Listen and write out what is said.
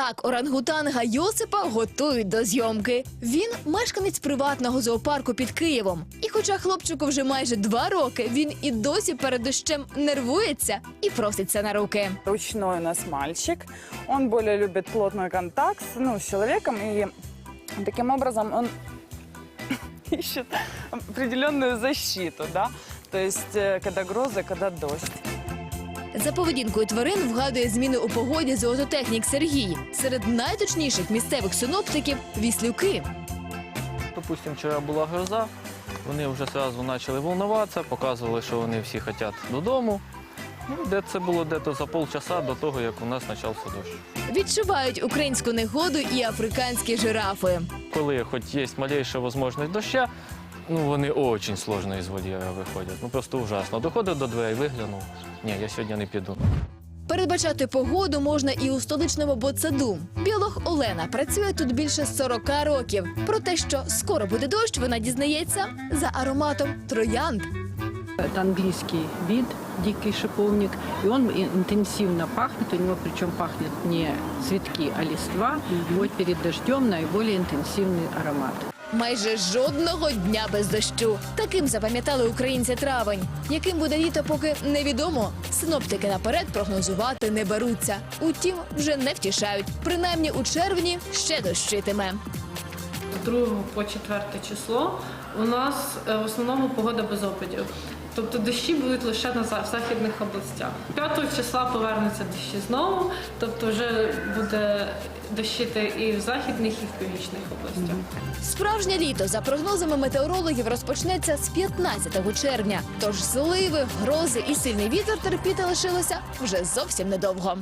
Так, орангутанга Йосипа готують до зйомки. Він мешканець приватного зоопарку під Києвом. І хоча хлопчику вже майже два роки, він і досі перед дощем нервується і проситься на руки. Ручной у нас мальчик. Он более любит плотный контакт ну, с человеком. И таким образом он ищет определенную защиту. Да? То есть, э, когда грозы, когда дождь. За поведінкою тварин вгадує зміни у погоді зоотехнік Сергій. Серед найточніших місцевих синоптиків віслюки. Допустим, вчора була гроза, вони вже одразу почали волнуватися, показували, що вони всі хочуть додому. Ну, де це було дето за полчаса до того, як у нас почався дощ. Відчувають українську негоду і африканські жирафи. Коли хоч є малейша можливість доща, ну вони дуже сложно із вольєра виходять. Ну просто ужасно. Доходив до дверей, виглянув. Ні, я сьогодні не піду. Передбачати погоду можна і у столичному ботсаду. Біолог Олена працює тут більше 40 років. Про те, що скоро буде дощ, вона дізнається за ароматом троянд. Это английский вид, дикий шиповник, и он и- интенсивно пахнет, у него причем пахнет не цветки, а листва. Вот перед дождем наиболее интенсивный аромат. Майже жодного дня без дощу. Таким запам'ятали українці травень. Яким буде літо, поки невідомо. Синоптики наперед прогнозувати не беруться. Утім, вже не втішають. Принаймні у червні ще дощитиме. з 2 по 4 число у нас е, в основному погода без опадів. Тобто дощі будуть лише на західних областях. 5 числа повернуться дощі знову, тобто вже буде дощити і в західних, і в північних областях. Справжнє літо, за прогнозами метеорологів, розпочнеться з 15 червня. Тож зливи, грози і сильний вітер терпіти лишилося вже зовсім недовго.